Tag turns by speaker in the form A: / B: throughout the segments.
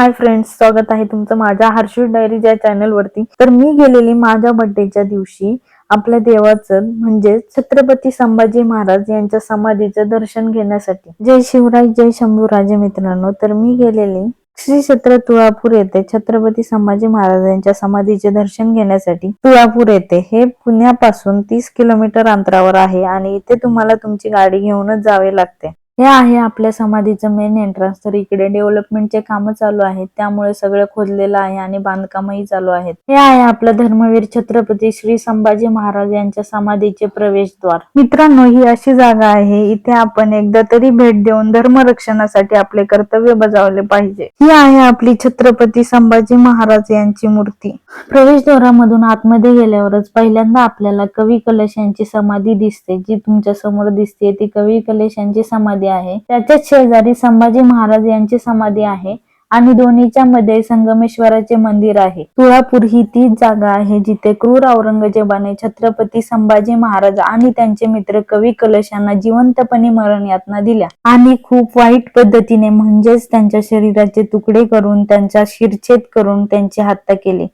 A: Hi friends स्वागत आहे तुमचं माझ्या हर्षू डायरी या चॅनलवरती तर मी गेलेली माझ्या बर्थडेच्या दिवशी आपल्या देवाचं म्हणजे छत्रपती संभाजी महाराज यांच्या समाधीचं दर्शन घेण्यासाठी. जय शिवराय जय शंभू राजे मित्रांनो तर मी गेलेली श्री क्षेत्र तुळापूर येथे छत्रपती संभाजी महाराज यांच्या समाधीचे दर्शन घेण्यासाठी. तुळापूर येथे. हे पुण्यापासून तीस किलोमीटर अंतरावर आहे आणि इथे तुम्हाला तुमची गाडी घेऊनच जावे लागते. हे आहे आपल्या समाधीचं मेन एंट्रन्स तर इकडे डेव्हलपमेंटचे कामं चालू आहेत. त्यामुळे सगळं खोदलेलं आहे आणि बांधकामही चालू आहेत. हे आहे आपलं धर्मवीर छत्रपती श्री संभाजी महाराज यांच्या समाधीचे प्रवेशद्वार. मित्रांनो ही अशी जागा आहे. इथे आपण एकदा तरी भेट देऊन धर्मरक्षणासाठी आपले कर्तव्य बजावले पाहिजे. ही आहे आपली छत्रपती संभाजी महाराज यांची मूर्ती. प्रवेशद्वारामधून आतमध्ये गेल्यावरच पहिल्यांदा आपल्याला कवी कलश यांची समाधी दिसते. जी तुमच्यासमोर दिसते ती कवी कलश यांची समाधी आहे. त्याच्याच शेजारी संभाजी महाराज यांची समाधी आहे आणि दोन्हीच्या मध्ये संगमेश्वराचे मंदिर आहे. तुळापूर ही तीच जागा आहे जिथे क्रूर औरंगजेबाने छत्रपती संभाजी महाराज आणि त्यांचे मित्र कवी कलश यांना जिवंतपणे मरण यातना दिल्या. आणि खूप वाईट पद्धतीने म्हणजेच त्यांच्या शरीराचे तुकडे करून त्यांचा शिरछेद करून त्यांची हत्या केली.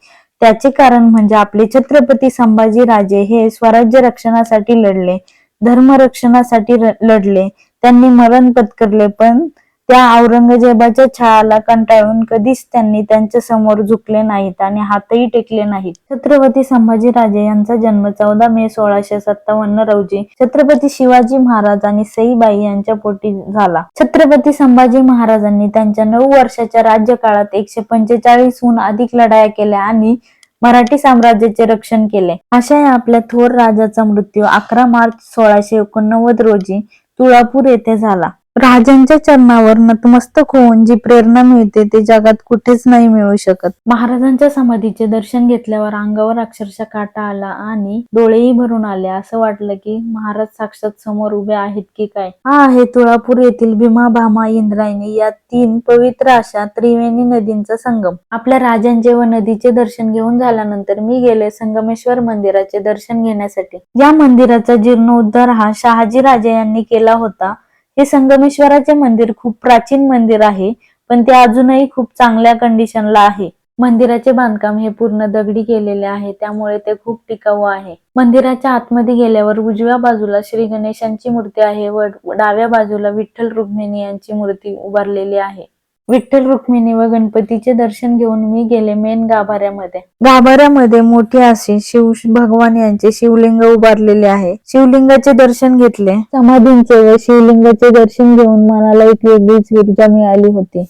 A: त्याचे कारण म्हणजे आपले छत्रपती संभाजी राजे हे स्वराज्य रक्षणासाठी लढले धर्म रक्षणासाठी लढले त्यांनी मरण पत्करले पण त्या औरंगजेबाच्या छळाला कंटाळून कधीच त्यांनी त्यांच्यासमोर झुकले नाहीत आणि हातही टेकले नाहीत. छत्रपती संभाजी राजे यांचा जन्म चौदा मे सोळाशे सत्तावन्न रोजी छत्रपती शिवाजी महाराज आणि सईबाई यांच्या पोटी झाला. छत्रपती संभाजी महाराजांनी त्यांच्या नऊ वर्षाच्या राज्यकाळात एकशे पंचेचाळीसहून अधिक लढाया केल्या आणि मराठी साम्राज्याचे रक्षण केले. अशा या आपल्या थोर राजाचा मृत्यू अकरा मार्च सोळाशे एकोणनव्वद रोजी तुळापूर येथे झाला. राजांच्या चरणावर नतमस्तक होऊन जी प्रेरणा मिळते ते जगात कुठेच नाही मिळू शकत. महाराजांच्या समाधीचे दर्शन घेतल्यावर अंगावर अक्षरशः काटा आला आणि डोळेही भरून आले. असं वाटलं की महाराज साक्षात समोर उभे आहेत की काय? हा आहे तुळापूर येथील भीमा भामा इंद्रायणी. या तीन पवित्र अशा त्रिवेणी नदींचा संगम. आपल्या राजांचे व नदीचे दर्शन घेऊन झाल्यानंतर मी गेले संगमेश्वर मंदिराचे दर्शन घेण्यासाठी. या मंदिराचा जीर्णोद्धार हा शहाजी राजे यांनी केला होता. हे संगमेश्वराचे मंदिर खूप प्राचीन मंदिर आहे पण ते अजूनही खूप चांगल्या कंडिशनला आहे. मंदिराचे बांधकाम हे पूर्ण दगडी केलेले आहे त्यामुळे ते खूप टिकाऊ आहे. मंदिराच्या आतमध्ये गेल्यावर उजव्या बाजूला श्री गणेशांची मूर्ती आहे व डाव्या बाजूला विठ्ठल रुक्मिणी यांची मूर्ती उभारलेली आहे. विठ्ठल रुक्मिणी व गणपतीचे दर्शन घेऊन मी गेले मेन गाभाऱ्यामध्ये. गाभाऱ्यामध्ये मोठे असे शिव भगवान यांचे शिवलिंग उभारलेले आहे. शिवलिंगाचे दर्शन घेतले. समाधींचे व शिवलिंगाचे दर्शन घेऊन मनाला एक वेगळीच ऊर्जा मिळाली होती.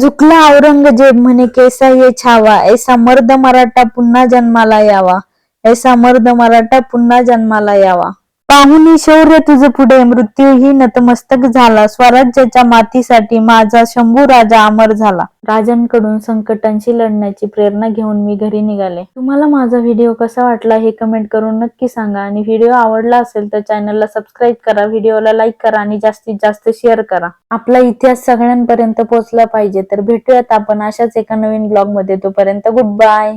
A: झुकला औरंगजेब म्हणे केसा ये छावा? ऐसा मर्द मराठा पुन्हा जन्माला यावा. ऐसा मर्द मराठा पुन्हा जन्माला यावा. पाहुनी शौर्य तुझ पुढे मृत्यूही नतमस्तक झाला. स्वराज्याच्या मातीसाठी माझा शंभू राजा अमर झाला. राजांकडून संकटांशी लढण्याची प्रेरणा घेऊन मी घरी निघाले. तुम्हाला माझा व्हिडिओ कसा वाटला हे कमेंट करून नक्की सांगा. आणि व्हिडिओ आवडला असेल तर चॅनलला सबस्क्राईब करा व्हिडिओला लाईक करा आणि जास्तीत जास्त शेअर करा. आपला इतिहास सगळ्यांपर्यंत पोहोचला पाहिजे. तर भेटूयात आपण अशाच एका नवीन ब्लॉगमध्ये तोपर्यंत गुड बाय.